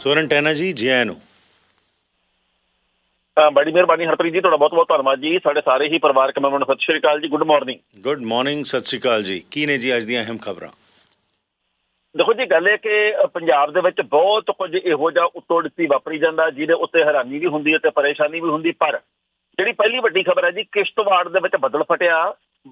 ਸੋਰਨ ਟੈਨਾ ਜੀ ਜੀ ਨੂੰ। ਬੜੀ ਮਿਹਰਬਾਨੀ ਹਰਪ੍ਰੀਤ ਜੀ ਤੁਹਾਡਾ ਬਹੁਤ ਬਹੁਤ ਧੰਨਵਾਦ ਜੀ। ਸਾਡੇ ਸਾਰੇ ਹੀ ਪਰਿਵਾਰਕ ਮੈਂਬਰਾਂ ਨੂੰ ਸਤਿ ਸ਼੍ਰੀ ਅਕਾਲ ਜੀ ਗੁੱਡ ਮਾਰਨਿੰਗ। ਗੁੱਡ ਮਾਰਨਿੰਗ ਸਤਿ ਸ਼੍ਰੀ ਅਕਾਲ ਜੀ। ਕੀ ਨੇ ਜੀ ਅੱਜ ਦੀਆਂ ਅਹਿਮ ਖਬਰਾਂ? ਦੇਖੋ ਜੀ ਗੱਲ ਇਹ ਕਿ ਪੰਜਾਬ ਦੇ ਵਿੱਚ ਬਹੁਤ ਕੁਝ ਇਹੋ ਜਿਹਾ ਉਤੋੜਤੀ ਵਾਪਰੀ ਜਾਂਦਾ ਜਿਹਦੇ ਉੱਤੇ ਹੈਰਾਨੀ ਵੀ ਹੁੰਦੀ ਹੈ ਤੇ ਪਰੇਸ਼ਾਨੀ ਵੀ ਹੁੰਦੀ। ਪਰ ਜਿਹੜੀ ਪਹਿਲੀ ਵੱਡੀ ਖਬਰ ਹੈ ਜੀ ਕਿਸ਼ਤਵਾੜ ਦੇ ਵਿੱਚ ਬੱਦਲ ਫਟਿਆ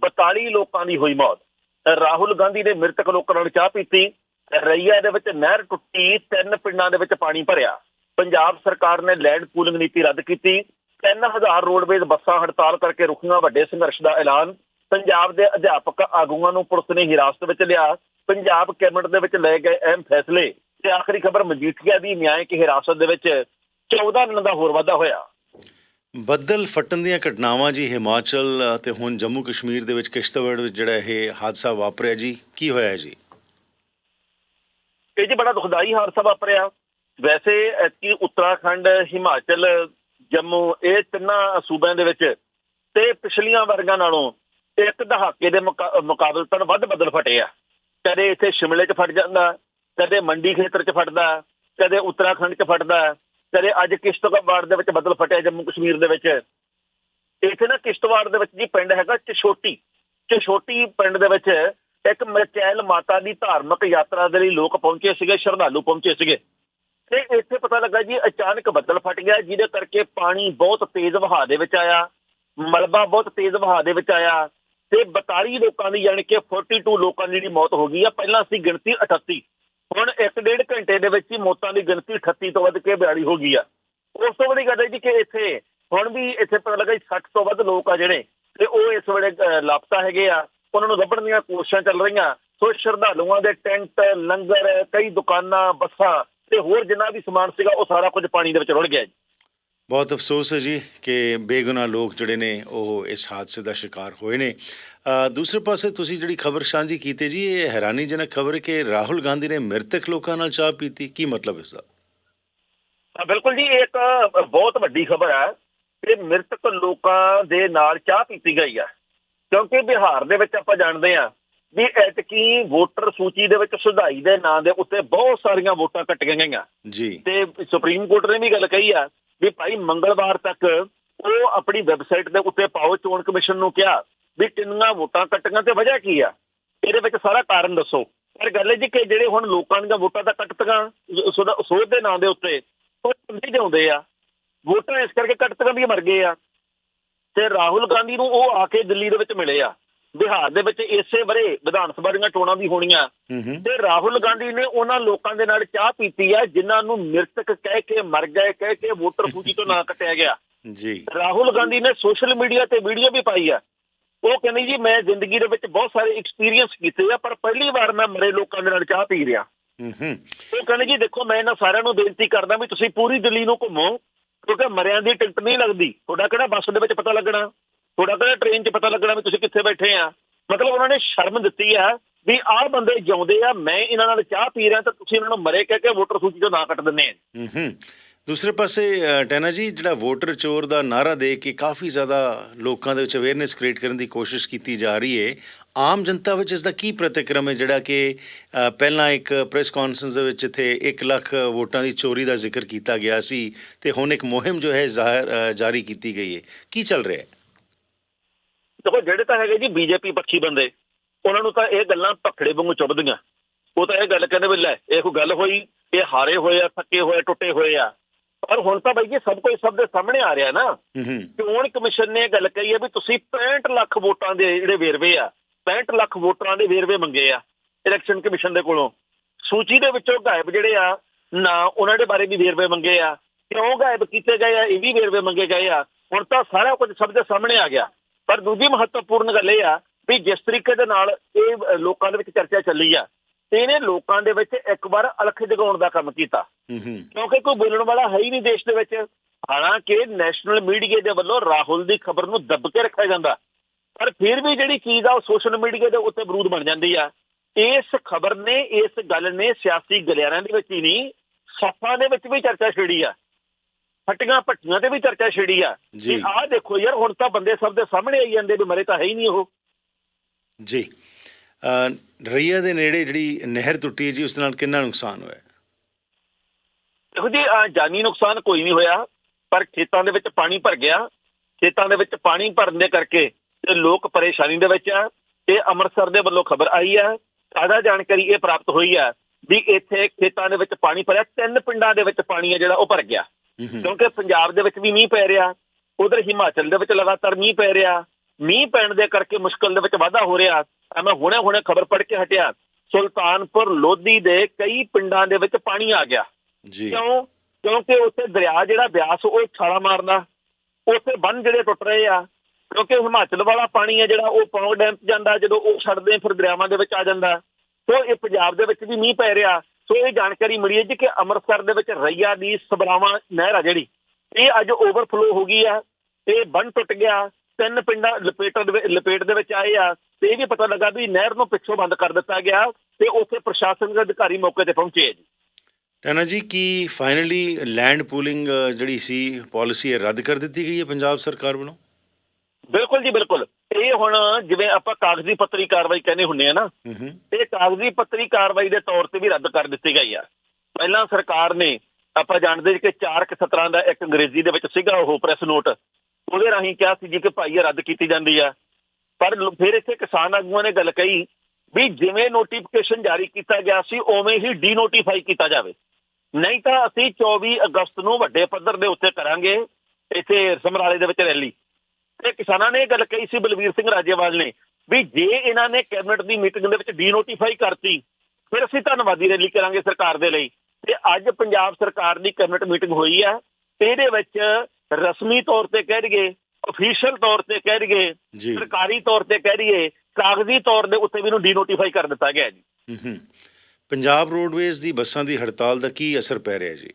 42 ਲੋਕਾਂ ਦੀ ਹੋਈ ਮੌਤ। ਰਾਹੁਲ ਗਾਂਧੀ ਨੇ ਮ੍ਰਿਤਕ ਲੋਕਾਂ ਨਾਲ ਚਾਹ ਪੀਤੀ ਰਈਆ ਦੇ ਵਿੱਚ ਨਹਿਰ ਟੁੱਟੀ, ਤਿੰਨ ਪਿੰਡਾਂ ਦੇ ਵਿੱਚ ਪਾਣੀ ਭਰਿਆ। ਪੰਜਾਬ ਸਰਕਾਰ ਨੇ ਲੈਂਡ ਪੂਲਿੰਗ ਨੀਤੀ ਰੱਦ ਕੀਤੀ। 3000 ਰੋਡਵੇਜ਼ ਬੱਸਾਂ ਹੜਤਾਲ ਕਰਕੇ ਰੁਕੀਆਂ ਵੱਡੇ ਸੰਘਰਸ਼ ਦਾ ਐਲਾਨ। ਪੰਜਾਬ ਦੇ ਅਧਿਆਪਕ ਆਗੂਆਂ ਨੂੰ ਪੁਲਿਸ ਨੇ ਹਿਰਾਸਤ ਵਿੱਚ ਲਿਆ। ਪੰਜਾਬ ਕੈਬਨਿਟ ਦੇ ਵਿੱਚ ਲਏ ਗਏ ਅਹਿਮ ਫੈਸਲੇ। ਤੇ ਆਖਰੀ ਖਬਰ ਮਜੀਠੀਆ ਦੀ ਨਿਆਇਕ ਹਿਰਾਸਤ ਦੇ ਵਿੱਚ 14 ਦਿਨ ਦਾ ਹੋਰ ਵਾਧਾ ਹੋਇਆ। ਬੱਦਲ ਫਟਣ ਦੀਆਂ ਘਟਨਾਵਾਂ ਜੀ, ਹਿਮਾਚਲ ਅਤੇ ਹੁਣ ਜੰਮੂ ਕਸ਼ਮੀਰ ਦੇ ਵਿੱਚ ਕਿਸ਼ਤਵਾੜ ਵਿੱਚ ਜਿਹੜਾ ਇਹ ਹਾਦਸਾ ਵਾਪਰਿਆ ਜੀ, ਕੀ ਹੋਇਆ ਜੀ? ਇਹ ਜੀ ਬੜਾ ਦੁਖਦਾਈ ਹਾਦਸਾ ਵਾਪਰਿਆ। ਵੈਸੇ ਕਿ ਉੱਤਰਾਖੰਡ, ਹਿਮਾਚਲ, ਜੰਮੂ ਇਹ ਤਿੰਨਾਂ ਸੂਬਿਆਂ ਦੇ ਵਿੱਚ ਤੇ ਪਿਛਲੀਆਂ ਵਰਗਾਂ ਨਾਲੋਂ ਇੱਕ ਦਹਾਕੇ ਦੇ ਮੁਕਾ- ਮੁਕਾਬਲਤਨ ਵੱਧ ਬਦਲ ਫਟੇ ਆ। ਕਦੇ ਇੱਥੇ ਸ਼ਿਮਲੇ 'ਚ ਫਟ ਜਾਂਦਾ, ਕਦੇ ਮੰਡੀ ਖੇਤਰ 'ਚ ਫਟਦਾ, ਕਦੇ ਉੱਤਰਾਖੰਡ 'ਚ ਫਟਦਾ, ਕਦੇ ਅੱਜ ਕਿਸ਼ਤਵਾੜ ਦੇ ਵਿੱਚ ਬਦਲ ਫਟਿਆ ਜੰਮੂ ਕਸ਼ਮੀਰ ਦੇ ਵਿੱਚ। ਇੱਥੇ ਨਾ ਕਿਸ਼ਤਵਾੜ ਦੇ ਵਿੱਚ ਜੀ ਪਿੰਡ ਹੈਗਾ ਚਛੋਟੀ ਚਛੋਟੀ ਪਿੰਡ ਦੇ ਵਿੱਚ ਇੱਕ ਮਚੈਲ ਮਾਤਾ ਦੀ ਧਾਰਮਿਕ ਯਾਤਰਾ ਦੇ ਲਈ ਲੋਕ ਪਹੁੰਚੇ ਸੀਗੇ, ਸ਼ਰਧਾਲੂ ਪਹੁੰਚੇ ਸੀਗੇ। ਤੇ ਇੱਥੇ ਪਤਾ ਲੱਗਾ ਜੀ, ਅਚਾਨਕ ਬੱਦਲ ਫਟ ਗਿਆ, ਜਿਹਦੇ ਕਰਕੇ ਪਾਣੀ ਬਹੁਤ ਤੇਜ਼ ਵਹਾਅ ਦੇ ਵਿੱਚ ਆਇਆ, ਮਲਬਾ ਬਹੁਤ ਤੇਜ਼ ਵਹਾਅ ਦੇ ਵਿੱਚ ਆਇਆ, ਤੇ 42 ਲੋਕਾਂ ਦੀ ਯਾਨੀ ਕਿ 42 ਲੋਕਾਂ ਦੀ ਜਿਹੜੀ ਮੌਤ ਹੋ ਗਈ ਆ, ਪਹਿਲਾਂ ਸੀ ਗਿਣਤੀ 38 ਹੁਣ ਇੱਕ ਡੇਢ ਘੰਟੇ ਦੇ ਵਿੱਚ ਹੀ ਮੌਤਾਂ ਦੀ ਗਿਣਤੀ 38 ਤੋਂ ਵੱਧ ਕੇ 42 ਹੋ ਗਈ ਆ। ਉਸ ਤੋਂ ਵੱਡੀ ਗੱਲ ਹੈ ਜੀ ਕਿ ਇੱਥੇ ਹੁਣ ਵੀ ਇੱਥੇ ਪਤਾ ਲੱਗਾ ਜੀ 60 ਤੋਂ ਵੱਧ ਲੋਕ ਆ ਜਿਹੜੇ, ਤੇ ਉਹ ਇਸ ਵੇਲੇ ਲਾਪਤਾ ਹੈਗੇ ਆ। ਉਹਨਾਂ ਨੂੰ ਲੱਭਣ ਦੀਆਂ ਕੋਸ਼ਿਸ਼ਾਂ ਚੱਲ ਰਹੀਆਂ। ਸੋ ਸ਼ਰਧਾਲੂਆਂ ਦੇ ਟੈਂਟ ਲੰਗਰ ਕਈ ਦੁਕਾਨਾਂ ਬੱਸਾਂ ਤੇ ਹੋਰ ਜਿੰਨਾ ਵੀ ਸਮਾਨ ਸੀਗਾ ਉਹ ਸਾਰਾ ਕੁਝ ਪਾਣੀ ਦੇ ਵਿੱਚ ਰੁੜ ਗਿਆ ਜੀ। ਬਹੁਤ ਅਫਸੋਸ ਹੈ ਜੀ ਕਿ ਬੇਗੁਨਾਹ ਲੋਕ ਜਿਹੜੇ ਨੇ ਉਹ ਇਸ ਹਾਦਸੇ ਦਾ ਸ਼ਿਕਾਰ ਹੋਏ ਨੇ। ਦੂਸਰੇ ਪਾਸੇ ਤੁਸੀਂ ਜਿਹੜੀ ਖਬਰ ਸਾਂਝੀ ਕੀਤੀ ਜੀ ਇਹ ਹੈਰਾਨੀਜਨਕ ਖਬਰ ਹੈ ਕਿ ਰਾਹੁਲ ਗਾਂਧੀ ਨੇ ਮ੍ਰਿਤਕ ਲੋਕਾਂ ਨਾਲ ਚਾਹ ਪੀਤੀ। ਕੀ ਮਤਲਬ ਇਸ ਦਾ? ਬਿਲਕੁਲ ਜੀ ਇਹ ਇੱਕ ਬਹੁਤ ਵੱਡੀ ਖਬਰ ਹੈ ਕਿ ਮ੍ਰਿਤਕ ਲੋਕਾਂ ਦੇ ਨਾਲ ਚਾਹ ਪੀਤੀ ਗਈ ਆ ਕਿਉਂਕਿ ਬਿਹਾਰ ਦੇ ਵਿੱਚ ਆਪਾਂ ਜਾਣਦੇ ਆ ਵੀ ਐਤਕੀ ਵੋਟਰ ਸੂਚੀ ਦੇ ਵਿੱਚ ਸੁਧਾਈ ਦੇ ਨਾਂ ਦੇ ਉੱਤੇ ਬਹੁਤ ਸਾਰੀਆਂ ਵੋਟਾਂ ਕੱਟੀਆਂ ਗਈਆਂ। ਜੀ। ਤੇ ਸੁਪਰੀਮ ਕੋਰਟ ਨੇ ਵੀ ਗੱਲ ਕਹੀ ਆ ਵੀ ਭਾਈ ਮੰਗਲਵਾਰ ਤੱਕ ਉਹ ਆਪਣੀ ਵੈਬਸਾਈਟ ਦੇ ਉੱਤੇ ਪਾਓ ਚੋਣ ਕਮਿਸ਼ਨ ਨੂੰ ਕਿਹਾ ਵੀ ਕਿੰਨੀਆਂ ਵੋਟਾਂ ਕੱਟੀਆਂ ਤੇ ਵਜ੍ਹਾ ਕੀ ਆ? ਇਹਦੇ ਵਿੱਚ ਸਾਰਾ ਕਾਰਨ ਦੱਸੋ। ਪਰ ਗੱਲ ਇਹ ਜੀ ਕਿ ਜਿਹੜੇ ਹੁਣ ਲੋਕਾਂ ਦੀਆਂ ਵੋਟਾਂ ਤਾਂ ਕੱਟਤੀਆਂ ਸੋਧ ਦੇ ਨਾਂ ਦੇ ਉੱਤੇ ਉਹ ਨਹੀਂ ਜਾਉਂਦੇ ਆ। ਵੋਟਾਂ ਇਸ ਕਰਕੇ ਕੱਟਤੀਆਂ ਵੀ ਮਰ ਗਏ ਆ। ਤੇ ਰਾਹੁਲ ਗਾਂਧੀ ਨੂੰ ਉਹ ਆ ਕੇ ਦਿੱਲੀ ਦੇ ਵਿੱਚ ਮਿਲੇ ਆ। ਬਿਹਾਰ ਦੇ ਵਿੱਚ ਇਸੇ ਵਰੇ ਵਿਧਾਨ ਸਭਾ ਦੀਆਂ ਚੋਣਾਂ ਵੀ ਹੋਣੀਆਂ। ਤੇ ਰਾਹੁਲ ਗਾਂਧੀ ਨੇ ਉਹਨਾਂ ਲੋਕਾਂ ਦੇ ਨਾਲ ਚਾਹ ਪੀਤੀ ਆ ਜਿਨ੍ਹਾਂ ਨੂੰ ਮ੍ਰਿਤਕ ਕਹਿ ਕੇ ਮਰ ਗਏ ਕਹਿ ਕੇ ਵੋਟਰ ਸੂਚੀ ਤੋਂ ਨਾ ਕੱਟਿਆ ਗਿਆ। ਜੀ। ਰਾਹੁਲ ਗਾਂਧੀ ਨੇ ਸੋਸ਼ਲ ਮੀਡੀਆ ਤੇ ਵੀਡੀਓ ਵੀ ਪਾਈ ਆ। ਉਹ ਕਹਿੰਦੀ ਜੀ ਮੈਂ ਜ਼ਿੰਦਗੀ ਦੇ ਵਿੱਚ ਬਹੁਤ ਸਾਰੇ ਐਕਸਪੀਰੀਅੰਸ ਕੀਤੇ ਆ ਪਰ ਪਹਿਲੀ ਵਾਰ ਮੈਂ ਮਰੇ ਲੋਕਾਂ ਦੇ ਨਾਲ ਚਾਹ ਪੀ ਰਿਹਾ। ਹੂੰ ਹੂੰ। ਉਹ ਕਹਿੰਦੇ ਜੀ ਦੇਖੋ ਮੈਂ ਇਹਨਾਂ ਸਾਰਿਆਂ ਨੂੰ ਬੇਨਤੀ ਕਰਦਾ ਵੀ ਤੁਸੀਂ ਪੂਰੀ ਦਿੱਲੀ ਨੂੰ ਘੁੰਮੋ। ਕਿਉਂਕਿ ਮਰਿਆਂ ਦੀ ਟਿਕਟ ਨਹੀਂ ਲੱਗਦੀ। ਤੁਹਾਡਾ ਕਿਹੜਾ ਬੱਸ ਦੇ ਵਿੱਚ ਪਤਾ ਲੱਗਣਾ? ਤੁਹਾਡਾ ਕਿਹੜਾ ਟ੍ਰੇਨ 'ਚ ਪਤਾ ਲੱਗਣਾ ਵੀ ਤੁਸੀਂ ਕਿੱਥੇ ਬੈਠੇ ਆ? ਮਤਲਬ ਉਹਨਾਂ ਨੇ ਸ਼ਰਮ ਦਿੱਤੀ ਆ ਵੀ ਆਹ ਬੰਦੇ ਜਿਉਂਦੇ ਆ, ਮੈਂ ਇਹਨਾਂ ਨਾਲ ਚਾਹ ਪੀ ਰਿਹਾ ਤਾਂ ਤੁਸੀਂ ਇਹਨਾਂ ਨੂੰ ਮਰੇ ਕਹਿ ਕੇ ਵੋਟਰ ਸੂਚੀ ਤੋਂ ਨਾ ਕੱਟ ਦਿੰਦੇ ਆ। ਹੂੰ ਹੂੰ ਦੂਸਰੇ ਪਾਸੇ ਟੈਨਾ ਜੀ, ਜਿਹੜਾ ਵੋਟਰ ਚੋਰ ਦਾ ਨਾਰਾ ਦੇ ਕੇ ਕਾਫੀ ਜ਼ਿਆਦਾ ਲੋਕਾਂ ਦੇ ਵਿੱਚ ਅਵੇਅਰਨੈਸ ਕ੍ਰੀਏਟ ਕਰਨ ਦੀ ਕੋਸ਼ਿਸ਼ ਕੀਤੀ ਜਾ ਰਹੀ ਹੈ ਆਮ ਜਨਤਾ ਵਿੱਚ ਇਸ ਦਾ ਕੀ ਪ੍ਰਤੀਕਰਮ ਹੈ? ਜਿਹੜਾ ਕਿ ਪਹਿਲਾਂ ਇੱਕ ਪ੍ਰੈਸ ਕਾਨਫਰੰਸ ਦੇ ਵਿੱਚ ਇੱਥੇ 1 ਲੱਖ ਵੋਟਾਂ ਦੀ ਚੋਰੀ ਦਾ ਜ਼ਿਕਰ ਕੀਤਾ ਗਿਆ ਸੀ ਤੇ ਹੁਣ ਇੱਕ ਮੁਹਿੰਮ ਜੋ ਹੈ ਜ਼ਾਹਿਰ ਜਾਰੀ ਕੀਤੀ ਗਈ ਹੈ। ਕੀ ਚੱਲ ਰਿਹਾ ਹੈ? ਦੇਖੋ ਜਿਹੜੇ ਤਾਂ ਹੈਗੇ ਜੀ ਬੀਜੇਪੀ ਪੱਖੀ ਬੰਦੇ ਉਹਨਾਂ ਨੂੰ ਤਾਂ ਇਹ ਗੱਲਾਂ ਭਖੜੇ ਵਾਂਗੂ ਚੁੱਭਦੀਆਂ ਉਹ ਤਾਂ ਇਹ ਗੱਲ ਕਹਿੰਦੇ ਵੀ ਲੈ ਇਹ ਕੋਈ ਗੱਲ ਹੋਈ ਇਹ ਹਾਰੇ ਹੋਏ ਆ ਥੱਕੇ ਹੋਏ ਟੁੱਟੇ ਹੋਏ ਆ। ਪਰ ਹੁਣ ਤਾਂ ਬਾਈ ਜੀ ਸਭ ਕੁਝ ਸਭ ਦੇ ਸਾਹਮਣੇ ਆ ਰਿਹਾ ਨਾ। ਚੋਣ ਕਮਿਸ਼ਨ ਨੇ ਇਹ ਗੱਲ ਕਹੀ ਹੈ ਵੀ ਤੁਸੀਂ 65 ਲੱਖ ਵੋਟਾਂ ਦੇ ਜਿਹੜੇ ਵੇਰਵੇ ਆ 65 ਲੱਖ ਵੋਟਰਾਂ ਦੇ ਵੇਰਵੇ ਮੰਗੇ ਆ ਇਲੈਕਸ਼ਨ ਕਮਿਸ਼ਨ ਦੇ ਕੋਲੋਂ। ਸੂਚੀ ਦੇ ਵਿੱਚੋਂ ਗਾਇਬ ਜਿਹੜੇ ਆ ਨਾ ਉਹਨਾਂ ਦੇ ਬਾਰੇ ਵੀ ਵੇਰਵੇ ਮੰਗੇ ਆ ਕਿਉਂ ਗਾਇਬ ਕੀਤੇ ਗਏ ਆ ਇਹ ਵੀ ਵੇਰਵੇ ਮੰਗੇ ਗਏ ਆ। ਹੁਣ ਤਾਂ ਸਾਰਾ ਕੁਝ ਸਭ ਦੇ ਸਾਹਮਣੇ ਆ ਗਿਆ। ਪਰ ਦੂਜੀ ਮਹੱਤਵਪੂਰਨ ਗੱਲ ਇਹ ਆ ਵੀ ਜਿਸ ਤਰੀਕੇ ਦੇ ਨਾਲ ਇਹ ਲੋਕਾਂ ਦੇ ਵਿੱਚ ਚਰਚਾ ਚੱਲੀ ਆ ਇਹਨੇ ਲੋਕਾਂ ਦੇ ਵਿੱਚ ਇੱਕ ਵਾਰ ਅਲਖ ਜਗਾਉਣ ਦਾ ਕੰਮ ਕੀਤਾ। ਕਿਉਂਕਿ ਕੋਈ ਬੋਲਣ ਵਾਲਾ ਹੈ ਹੀ ਨਹੀਂ ਦੇਸ਼ ਦੇ ਵਿੱਚ। ਹਾਲਾਂਕਿ ਨੈਸ਼ਨਲ ਮੀਡੀਆ ਦੇ ਵੱਲੋਂ ਰਾਹੁਲ ਦੀ ਖਬਰ ਨੂੰ ਦੱਬ ਕੇ ਰੱਖਿਆ ਜਾਂਦਾ। ਪਰ ਫਿਰ ਵੀ ਜਿਹੜੀ ਚੀਜ਼ ਆ ਉਹ ਸੋਸ਼ਲ ਮੀਡੀਆ ਦੇ ਉੱਤੇ ਵਿਰੋਧ ਬਣ ਜਾਂਦੀ ਆ। ਇਸ ਖਬਰ ਨੇ ਇਸ ਗੱਲ ਨੇ ਸਿਆਸੀ ਗਲਿਆਰਿਆਂ ਦੇ ਵਿੱਚ ਹੀ ਨਹੀਂ ਸੱਫਾਂ ਦੇ ਵਿੱਚ ਵੀ ਚਰਚਾ ਛੇੜੀ ਆ। ਫਟੀਆਂ ਭੱਟੀਆਂ ਤੇ ਵੀ ਚਰਚਾ ਛੇੜੀ ਆ। ਜੀ। ਆਹ ਦੇਖੋ ਯਾਰ ਹੁਣ ਤਾਂ ਬੰਦੇ ਸਭ ਦੇ ਸਾਹਮਣੇ ਆਈ ਜਾਂਦੇ ਵੀ ਮਰੇ ਤਾਂ ਹੈ ਹੀ ਨਹੀਂ ਉਹ। ਜੀ। ਰਈਆ ਦੇ ਨੇੜੇ ਜਿਹੜੀ ਨਹਿਰ ਟੁੱਟੀ ਹੈ ਜੀ ਉਸ ਨਾਲ ਕਿੰਨਾ ਨੁਕਸਾਨ ਹੋਇਆ? ਦੇਖੋ ਜੀ ਜਾਨੀ ਨੁਕਸਾਨ ਕੋਈ ਨਹੀਂ ਹੋਇਆ ਪਰ ਖੇਤਾਂ ਦੇ ਵਿੱਚ ਪਾਣੀ ਭਰ ਗਿਆ। ਖੇਤਾਂ ਦੇ ਵਿੱਚ ਪਾਣੀ ਭਰਨ ਦੇ ਕਰਕੇ ਲੋਕ ਪਰੇਸ਼ਾਨੀ ਦੇ ਵਿੱਚ ਆ ਇਹ ਅੰਮ੍ਰਿਤਸਰ ਦੇ ਵੱਲੋਂ ਖਬਰ ਆਈ ਹੈ ਤਾਜ਼ਾ ਜਾਣਕਾਰੀ ਇਹ ਪ੍ਰਾਪਤ ਹੋਈ ਹੈ ਵੀ ਇੱਥੇ ਖੇਤਾਂ ਦੇ ਵਿੱਚ ਪਾਣੀ ਭਰਿਆ ਤਿੰਨ ਪਿੰਡਾਂ ਦੇ ਵਿੱਚ ਪਾਣੀ ਹੈ ਜਿਹੜਾ ਉਹ ਭਰ ਗਿਆ। ਕਿਉਂਕਿ ਪੰਜਾਬ ਦੇ ਵਿੱਚ ਵੀ ਮੀਂਹ ਪੈ ਰਿਹਾ ਉਧਰ ਹਿਮਾਚਲ ਦੇ ਵਿੱਚ ਲਗਾਤਾਰ ਮੀਂਹ ਪੈ ਰਿਹਾ। ਮੀਂਹ ਪੈਣ ਦੇ ਕਰਕੇ ਮੁਸ਼ਕਲ ਦੇ ਵਿੱਚ ਵਾਧਾ ਹੋ ਰਿਹਾ। ਮੈਂ ਹੁਣੇ ਹੁਣੇ ਖਬਰ ਪੜ੍ਹ ਕੇ ਹਟਿਆ ਸੁਲਤਾਨਪੁਰ ਲੋਧੀ ਦੇ ਕਈ ਪਿੰਡਾਂ ਦੇ ਵਿੱਚ ਪਾਣੀ ਆ ਗਿਆ। ਜੀ। ਕਿਉਂ? ਕਿਉਂਕਿ ਉੱਥੇ ਦਰਿਆ ਜਿਹੜਾ ਬਿਆਸ ਉਹ ਛਾਲਾ ਮਾਰਦਾ ਉੱਥੇ ਬੰਨ ਜਿਹੜੇ ਟੁੱਟ ਰਹੇ ਆ ਕਿਉਂਕਿ ਹਿਮਾਚਲ ਵਾਲਾ ਪਾਣੀ ਹੈ ਜਿਹੜਾ ਉਹ ਪੌਂਗ ਡੈਮ ਜਾਂਦਾ, ਜਦੋਂ ਉਹ ਛੱਡਦੇ ਫਿਰ ਦਰਿਆਵਾਂ ਦੇ ਵਿੱਚ ਆ ਜਾਂਦਾ। ਸੋ ਇਹ ਪੰਜਾਬ ਦੇ ਵਿੱਚ ਵੀ ਮੀਂਹ ਪੈ ਰਿਹਾ। ਸੋ ਇਹ ਜਾਣਕਾਰੀ ਮਿਲੀ ਹੈ ਜੀ ਕਿ ਅੰਮ੍ਰਿਤਸਰ ਦੇ ਵਿੱਚ ਰਈਆ ਦੀ ਸਬਰਾਵਾਂ ਨਹਿਰ ਆ ਜਿਹੜੀ, ਇਹ ਅੱਜ ਓਵਰਫਲੋ ਹੋ ਗਈ ਆ, ਤੇ ਬੰਨ ਟੁੱਟ ਗਿਆ। ਤਿੰਨ ਪਿੰਡਾਂ ਲਪੇਟ ਦੇ ਲਪੇਟ ਦੇ ਵਿੱਚ ਆਏ ਆ। ਤੇ ਇਹ ਵੀ ਪਤਾ ਲੱਗਾ ਵੀ ਨਹਿਰ ਨੂੰ ਪਿੱਛੋਂ ਬੰਦ ਕਰ ਦਿੱਤਾ ਗਿਆ ਤੇ ਉੱਥੇ ਪ੍ਰਸ਼ਾਸਨਿਕ ਅਧਿਕਾਰੀ ਮੌਕੇ ਤੇ ਪਹੁੰਚੇ ਆ ਜੀ। ਟੈਨਾ ਜੀ, ਕੀ ਫਾਈਨਲੀ ਲੈਂਡ ਪੂਲਿੰਗ ਜਿਹੜੀ ਸੀ ਪਾਲਿਸੀ ਹੈ, ਰੱਦ ਕਰ ਦਿੱਤੀ ਗਈ ਹੈ ਪੰਜਾਬ ਸਰਕਾਰ ਵੱਲੋਂ? ਬਿਲਕੁਲ ਜੀ ਬਿਲਕੁਲ। ਇਹ ਹੁਣ ਜਿਵੇਂ ਆਪਾਂ ਕਾਗਜ਼ੀ ਪੱਤਰੀ ਕਾਰਵਾਈ ਕਹਿੰਦੇ ਹੁੰਨੇ ਆ ਨਾ ਇਹ ਕਾਗਜ਼ੀ ਪੱਤਰੀ ਕਾਰਵਾਈ ਦੇ ਤੌਰ ਤੇ ਵੀ ਰੱਦ ਕਰ ਦਿੱਤੀ ਗਈ ਆ। ਪਹਿਲਾਂ ਸਰਕਾਰ ਨੇ ਆਪਾਂ ਜਾਣਦੇ ਜੀ ਕਿ ਚਾਰ ਕਿ ਸਤਰਾਂ ਦਾ ਇੱਕ ਅੰਗਰੇਜ਼ੀ ਦੇ ਵਿੱਚ ਸੀਗਾ ਉਹ ਪ੍ਰੈਸ ਨੋਟ। ਉਹਦੇ ਰਾਹੀਂ ਕਿਹਾ ਸੀ ਜੀ ਕਿ ਭਾਈ ਇਹ ਰੱਦ ਕੀਤੀ ਜਾਂਦੀ ਆ। ਪਰ ਫਿਰ ਇੱਥੇ ਕਿਸਾਨ ਆਗੂਆਂ ਨੇ ਗੱਲ ਕਹੀ ਵੀ ਜਿਵੇਂ ਨੋਟੀਫਿਕੇਸ਼ਨ ਜਾਰੀ ਕੀਤਾ ਗਿਆ ਸੀ ਉਵੇਂ ਹੀ ਡੀਨੋਟੀਫਾਈ ਕੀਤਾ ਜਾਵੇ। ਨਹੀਂ ਤਾਂ ਅਸੀਂ 24 ਅਗਸਤ ਨੂੰ ਵੱਡੇ ਪੱਧਰ ਦੇ ਉੱਤੇ ਕਰਾਂਗੇ ਇੱਥੇ ਸਮਰਾਲੇ ਦੇ ਵਿੱਚ ਰੈਲੀ। ਤੇ ਕਿਸਾਨਾਂ ਨੇ ਇਹ ਗੱਲ ਕਹੀ ਸੀ ਬਲਵੀਰ ਸਿੰਘ ਰਾਜੇਵਾਲ ਨੇ ਵੀ ਜੇ ਇਹਨਾਂ ਨੇ ਕੈਬਨਿਟ ਦੀ ਮੀਟਿੰਗ ਦੇ ਵਿੱਚ ਡੀਨੋਟੀਫਾਈ ਕਰਤੀ ਫਿਰ ਅਸੀਂ ਧੰਨਵਾਦੀ ਰੈਲੀ ਕਰਾਂਗੇ ਸਰਕਾਰ ਦੇ ਲਈ। ਤੇ ਅੱਜ ਪੰਜਾਬ ਸਰਕਾਰ ਦੀ ਕੈਬਨਿਟ ਮੀਟਿੰਗ ਹੋਈ ਹੈ ਤੇ ਇਹਦੇ ਵਿੱਚ ਰਸਮੀ ਤੌਰ ਤੇ ਕਹਿ ਦਈਏ ਅਫੀਸ਼ੀਅਲ ਤੌਰ ਤੇ ਕਹਿ ਦਈਏ ਸਰਕਾਰੀ ਤੌਰ ਤੇ ਕਹਿ ਦਈਏ ਕਾਗਜ਼ੀ ਤੌਰ ਦੇ ਉੱਤੇ ਵੀ ਇਹਨੂੰ ਡੀਨੋਟੀਫਾਈ ਕਰ ਦਿੱਤਾ ਗਿਆ ਜੀ। ਪੰਜਾਬ ਰੋਡਵੇਜ਼ ਦੀ ਬੱਸਾਂ ਦੀ ਹੜਤਾਲ ਦਾ ਕੀ ਅਸਰ ਪੈ ਰਿਹਾ ਜੀ?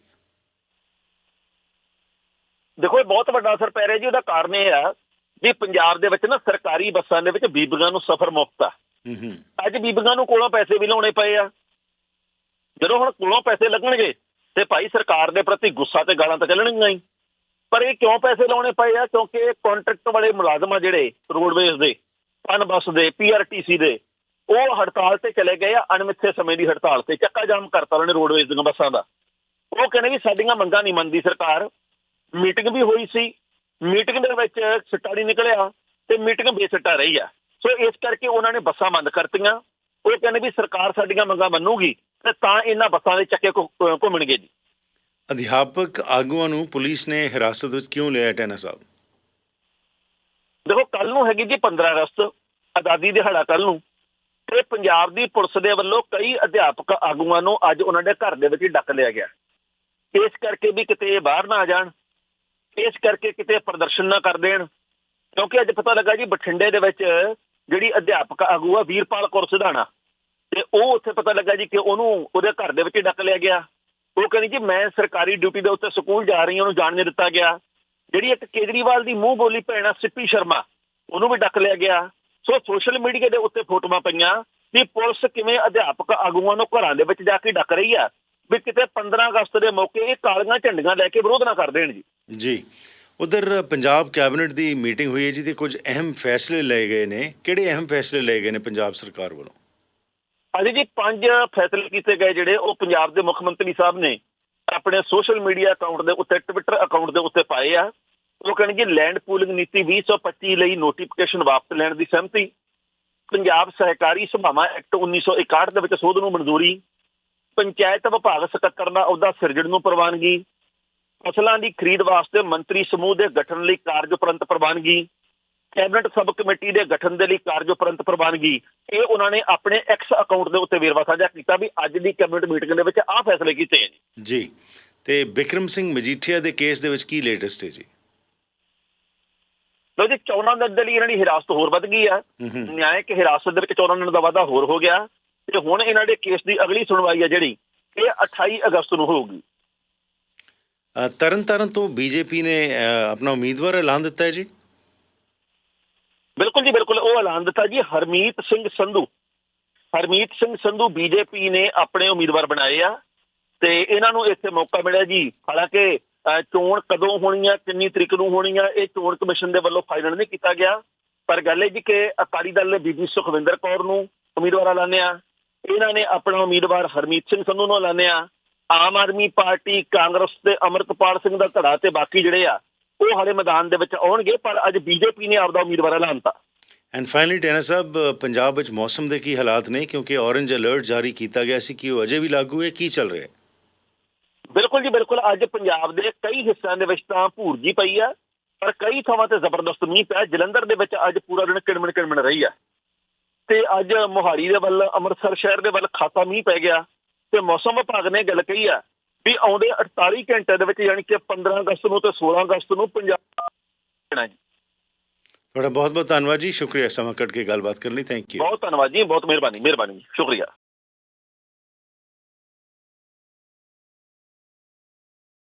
ਦੇਖੋ ਇਹ ਬਹੁਤ ਵੱਡਾ ਅਸਰ ਪੈ ਰਿਹਾ ਜੀ ਉਹਦਾ ਕਾਰਨ ਇਹ ਆ ਵੀ ਪੰਜਾਬ ਦੇ ਵਿੱਚ ਨਾ ਸਰਕਾਰੀ ਬੱਸਾਂ ਦੇ ਵਿੱਚ ਬੀਬੀਆਂ ਨੂੰ ਸਫ਼ਰ ਮੁਫਤ ਆ। ਅੱਜ ਬੀਬੀਆਂ ਨੂੰ ਕੋਲੋਂ ਪੈਸੇ ਵੀ ਲਾਉਣੇ ਪਏ ਆ। ਜਦੋਂ ਹੁਣ ਕੋਲੋਂ ਪੈਸੇ ਲੱਗਣਗੇ ਤੇ ਭਾਈ ਸਰਕਾਰ ਦੇ ਪ੍ਰਤੀ ਗੁੱਸਾ ਤੇ ਗਾਲਾਂ ਤਾਂ ਚੱਲਣਗੀਆਂ ਹੀ। ਪਰ ਇਹ ਕਿਉਂ ਪੈਸੇ ਲਾਉਣੇ ਪਏ ਆ? ਕਿਉਂਕਿ ਕੰਟਰੈਕਟ ਵਾਲੇ ਮੁਲਾਜ਼ਮ ਆ ਜਿਹੜੇ ਰੋਡਵੇਜ਼ ਦੇ ਪਨ ਬੱਸ ਦੇ ਪੀਆਰਟੀਸੀ ਦੇ ਉਹ ਹੜਤਾਲ ਤੇ ਚਲੇ ਗਏ ਆ ਅਣਮਿੱਥੇ ਸਮੇਂ ਦੀ ਹੜਤਾਲ ਤੇ ਚੱਕਾ ਜਾਮ ਕਰਤਾ ਉਹਨਾਂ ਨੇ ਰੋਡਵੇਜ਼ ਦੀਆਂ ਬੱਸਾਂ ਦਾ। ਉਹ ਕਹਿੰਦੇ ਵੀ ਸਾਡੀਆਂ ਮੰਗਾਂ ਨਹੀਂ ਮੰਨਦੀ ਸਰਕਾਰ। ਮੀਟਿੰਗ ਵੀ ਹੋਈ ਸੀ ਮੀਟਿੰਗ ਦੇ ਵਿੱਚ ਸਿੱਟਾ ਨਹੀਂ ਨਿਕਲਿਆ ਤੇ ਮੀਟਿੰਗ ਬੇਸਿੱਟਾ ਰਹੀ ਆ। ਸੋ ਇਸ ਕਰਕੇ ਉਹਨਾਂ ਨੇ ਬੱਸਾਂ ਬੰਦ ਕਰਤੀਆਂ। ਉਹ ਕਹਿੰਦੇ ਵੀ ਸਰਕਾਰ ਸਾਡੀਆਂ ਮੰਗਾਂ ਮੰਨੂਗੀ ਤੇ ਤਾਂ ਇਹਨਾਂ ਬੱਸਾਂ ਦੇ ਚੱਕੇ ਘੁੰਮਣਗੇ ਜੀ। ਅਧਿਆਪਕ ਆਗੂਆਂ ਨੂੰ ਪੁਲਿਸ ਨੇ ਹਿਰਾਸਤ ਵਿੱਚ ਕਿਉਂ ਲਿਆ ਟੈਨਾ ਸਾਹਿਬ? ਦੇਖੋ ਕੱਲ ਨੂੰ ਹੈਗੀ ਜੀ 15 ਅਗਸਤ ਆਜ਼ਾਦੀ ਦਿਹਾੜਾ ਕੱਲ ਨੂੰ। ਤੇ ਪੰਜਾਬ ਦੀ ਪੁਲਿਸ ਦੇ ਵੱਲੋਂ ਕਈ ਅਧਿਆਪਕ ਆਗੂਆਂ ਨੂੰ ਅੱਜ ਉਹਨਾਂ ਦੇ ਘਰ ਦੇ ਵਿੱਚ ਡੱਕ ਲਿਆ ਗਿਆ। ਇਸ ਕਰਕੇ ਵੀ ਕਿਤੇ ਬਾਹਰ ਨਾ ਆ ਜਾਣ। ਇਸ ਕਰਕੇ ਕਿਤੇ ਪ੍ਰਦਰਸ਼ਨ ਨਾ ਕਰ ਦੇਣ। ਕਿਉਂਕਿ ਅੱਜ ਪਤਾ ਲੱਗਾ ਜੀ ਬਠਿੰਡੇ ਦੇ ਵਿੱਚ ਜਿਹੜੀ ਅਧਿਆਪਕ ਆਗੂ ਆ ਵੀਰਪਾਲ ਕੌਰ ਸਿਧਾਣਾ, ਤੇ ਉਹ ਉੱਥੇ ਪਤਾ ਲੱਗਾ ਜੀ ਕਿ ਉਹਨੂੰ ਉਹਦੇ ਘਰ ਦੇ ਵਿੱਚ ਡੱਕ ਲਿਆ ਗਿਆ। ਉਹ ਕਹਿੰਦੀ ਜੀ ਮੈਂ ਸਰਕਾਰੀ ਡਿਊਟੀ ਦੇ ਉੱਤੇ ਸਕੂਲ ਜਾ ਰਹੀ ਹਾਂ, ਉਹਨੂੰ ਜਾਣ ਨਹੀਂ ਦਿੱਤਾ ਗਿਆ। ਜਿਹੜੀ ਇੱਕ ਕੇਜਰੀਵਾਲ ਦੀ ਮੂੰਹ ਬੋਲੀ ਭੈਣ ਆ, ਸਿੱਪੀ ਸ਼ਰਮਾ, ਉਹਨੂੰ ਵੀ ਡੱਕ ਲਿਆ ਗਿਆ। ਸੋ ਸੋਸ਼ਲ ਮੀਡੀਆ ਦੇ ਉੱਤੇ ਫੋਟੋਆਂ ਪਈਆਂ ਕਿ ਪੁਲਿਸ ਕਿਵੇਂ ਅਧਿਆਪਕ ਆਗੂਆਂ ਨੂੰ ਘਰਾਂ ਦੇ ਵਿੱਚ ਜਾ ਕੇ ਡੱਕ ਰਹੀ ਆ। ਵੀ ਕਿਤੇ 15 ਅਗਸਤ ਦੇ ਮੌਕੇ ਇਹ ਕਾਲੀਆਂ ਝੰਡੀਆਂ ਲੈ ਕੇ ਵਿਰੋਧ ਨਾ ਕਰ ਦੇਣ ਜੀ। ਜੀ। ਉਧਰ ਪੰਜਾਬ ਕੈਬਨਿਟ ਦੀ ਮੀਟਿੰਗ ਹੋਈ ਹੈ ਜੀ ਤੇ ਕੁਝ ਅਹਿਮ ਫੈਸਲੇ ਲਏ ਗਏ ਨੇ। ਕਿਹੜੇ ਅਹਿਮ ਫੈਸਲੇ ਲਏ ਗਏ ਨੇ ਪੰਜਾਬ ਸਰਕਾਰ ਵੱਲੋਂ? ਅੱਜ ਜੀ ਪੰਜ ਫੈਸਲੇ ਕੀਤੇ ਗਏ ਜਿਹੜੇ ਉਹ ਪੰਜਾਬ ਦੇ ਮੁੱਖ ਮੰਤਰੀ ਸਾਹਿਬ ਨੇ ਆਪਣੇ ਸੋਸ਼ਲ ਮੀਡੀਆ ਅਕਾਊਂਟ ਦੇ ਉੱਤੇ ਟਵਿੱਟਰ ਅਕਾਊਂਟ ਦੇ ਉੱਤੇ ਪਾਏ ਆ। ਉਹ ਕਹਿੰਦੇ ਜੀ ਲੈਂਡ ਪੂਲਿੰਗ ਨੀਤੀ 2025 ਲਈ ਨੋਟੀਫਿਕੇਸ਼ਨ ਵਾਪਸ ਲੈਣ ਦੀ ਸਹਿਮਤੀ। ਪੰਜਾਬ ਸਹਿਕਾਰੀ ਸਭਾਵਾਂ ਐਕਟ 1961 ਦੇ ਵਿੱਚ ਸੋਧ ਨੂੰ ਮਨਜ਼ੂਰੀ। ਪੰਚਾਇਤ ਵਿਭਾਗ ਸਕੱਤਰ ਦਾ ਅਹੁਦਾ ਸਿਰਜਣ ਨੂੰ ਪ੍ਰਵਾਨਗੀ ਫਸਲਾਂ ਦੀ ਖਰੀਦ ਵਾਸਤੇ ਮੰਤਰੀ ਸਮੂਹ ਦੇ ਗਠਨ ਲਈ ਕਾਰਜ ਉਪਰੰਤ ਪ੍ਰਵਾਨਗੀ ਕੈਬਨਿਟ ਸਬ ਕਮੇਟੀ ਦੇ ਗਠਨ ਦੇ ਲਈ ਕਾਰਜ ਉਪਰੰਤ ਪ੍ਰਵਾਨਗੀ ਇਹ ਉਹਨਾਂ ਨੇ ਆਪਣੇ ਐਕਸ ਅਕਾਊਂਟ ਦੇ ਉੱਤੇ ਵੇਰਵਾ ਸਾਂਝਾ ਕੀਤਾ ਵੀ ਅੱਜ ਦੀ ਕੈਬਨਿਟ ਮੀਟਿੰਗ ਦੇ ਵਿੱਚ ਆਹ ਫੈਸਲੇ ਕੀਤੇ ਨੇ ਜੀ ਤੇ ਬਿਕਰਮ ਸਿੰਘ ਮਜੀਠੀਆ ਦੇ ਕੇਸ ਦੇ ਵਿੱਚ ਕੀ ਲੇਟੈਸਟ ਹੈ ਜੀ? ਲੋ ਜੀ 14 ਦਿਨ ਦੇ ਲਈ ਇਹਨਾਂ ਦੀ ਹਿਰਾਸਤ ਹੋਰ ਵੱਧ ਗਈ ਆ। ਨਿਆਇਕ ਹਿਰਾਸਤ ਦੇ ਵਿੱਚ 14 ਦਿਨ ਦਾ ਵਾਧਾ ਹੋਰ ਹੋ ਗਿਆ। ਤੇ ਹੁਣ ਇਹਨਾਂ ਦੇ ਕੇਸ ਦੀ ਅਗਲੀ ਸੁਣਵਾਈ ਆ ਜਿਹੜੀ ਇਹ 28 ਅਗਸਤ ਨੂੰ ਹੋਊਗੀ। ਅ, ਤਰਨ ਤਾਰਨ ਤੋਂ ਬੀਜੇਪੀ ਨੇ ਆਪਣਾ ਉਮੀਦਵਾਰ ਐਲਾਨ ਦਿੱਤਾ ਹੈ ਜੀ? ਬਿਲਕੁਲ ਜੀ ਬਿਲਕੁਲ। ਉਹ ਐਲਾਨ ਦਿੱਤਾ ਜੀ ਹਰਮੀਤ ਸਿੰਘ ਸੰਧੂ। ਹਰਮੀਤ ਸਿੰਘ ਸੰਧੂ ਬੀਜੇਪੀ ਨੇ ਆਪਣੇ ਉਮੀਦਵਾਰ ਬਣਾਏ ਆ ਤੇ ਇਹਨਾਂ ਨੂੰ ਇੱਥੇ ਮੌਕਾ ਮਿਲਿਆ ਜੀ। ਹਾਲਾਂਕਿ ਚੋਣ ਕਦੋਂ ਹੋਣੀ ਆ ਕਿੰਨੀ ਤਰੀਕ ਨੂੰ ਹੋਣੀ ਆ ਇਹ ਚੋਣ ਕਮਿਸ਼ਨ ਦੇ ਵੱਲੋਂ ਫਾਈਨਲ ਨਹੀਂ ਕੀਤਾ ਗਿਆ। ਪਰ ਗੱਲ ਇਹ ਜੀ ਕਿ ਅਕਾਲੀ ਦਲ ਨੇ ਬੀਬੀ ਸੁਖਵਿੰਦਰ ਕੌਰ ਨੂੰ ਉਮੀਦਵਾਰ ਐਲਾਨਿਆ। ਇਹਨਾਂ ਨੇ ਆਪਣਾ ਉਮੀਦਵਾਰ ਹਰਮੀਤ ਸਿੰਘ ਸੰਧੂ ਨੂੰ ਐਲਾਨਿਆ ਆਮ ਆਦਮੀ ਪਾਰਟੀ ਕਾਂਗਰਸ ਤੇ ਅਮਰਤਪਾਲ ਸਿੰਘ ਦਾ ਧੜਾ ਤੇ ਬਾਕੀ ਜਿਹੜੇ ਆ ਉਹ ਹਾਲੇ ਮੈਦਾਨ ਦੇ ਵਿੱਚ ਆਉਣਗੇ ਪਰ ਅੱਜ ਬੀਜੇਪੀ ਨੇ ਆਪਦਾ ਉਮੀਦਵਾਰ ਐਲਾਨਤਾ। ਐਂਡ ਫਾਈਨਲੀ ਟੈਨਾ ਸਾਹਿਬ ਪੰਜਾਬ ਵਿੱਚ ਮੌਸਮ ਦੇ ਕੀ ਹਾਲਾਤ ਨੇ? ਕਿਉਂਕਿ ਔਰੇਂਜ ਅਲਰਟ ਜਾਰੀ ਕੀਤਾ ਗਿਆ ਸੀ ਕਿ ਉਹ ਅਜੇ ਵੀ ਲਾਗੂ ਹੈ। ਕੀ ਚੱਲ ਰਿਹਾ ਹੈ? ਬਿਲਕੁਲ ਜੀ ਬਿਲਕੁਲ। ਅੱਜ ਪੰਜਾਬ ਦੇ ਕਈ ਹਿੱਸਿਆਂ ਦੇ ਵਿੱਚ ਤਾਂ ਭੂਰਜੀ ਪਈ ਆ ਪਰ ਕਈ ਥਾਵਾਂ ਤੇ ਜ਼ਬਰਦਸਤ ਮੀਂਹ ਪਿਆ। ਜਲੰਧਰ ਦੇ ਵਿੱਚ ਅੱਜ ਪੂਰਾ ਦਿਨ ਕਿਣਮਣ ਕਿਣਮਣ ਰਹੀ ਆ। ਤੇ ਅੱਜ ਮੋਹਾਲੀ ਦੇ ਵੱਲ ਅੰਮ੍ਰਿਤਸਰ ਸ਼ਹਿਰ ਦੇ ਵੱਲ ਖਾਸਾ ਮੀਂਹ ਪੈ ਗਿਆ ਤੇ ਮੌਸਮ ਵਿਭਾਗ ਨੇ ਗੱਲ ਕਹੀ ਆ ਵੀ ਆਉਂਦੇ 48 ਘੰਟੇ ਦੇ ਵਿੱਚ ਯਾਨੀ ਕਿ 15 ਅਗਸਤ ਨੂੰ ਤੇ 16 ਅਗਸਤ ਨੂੰ ਪੰਜਾਬ ਜਾਣਾ ਜੀ। ਤੁਹਾਡਾ ਬਹੁਤ ਬਹੁਤ ਧੰਨਵਾਦ ਜੀ ਸ਼ੁਕਰੀਆ ਸਮਾਂ ਕੱਢ ਕੇ ਗੱਲਬਾਤ ਕਰਨ ਲਈ ਥੈਂਕ ਯੂ ਬਹੁਤ ਧੰਨਵਾਦ ਜੀ ਬਹੁਤ ਮਿਹਰਬਾਨੀ ਮਿਹਰਬਾਨੀ ਸ਼ੁਕਰੀਆ।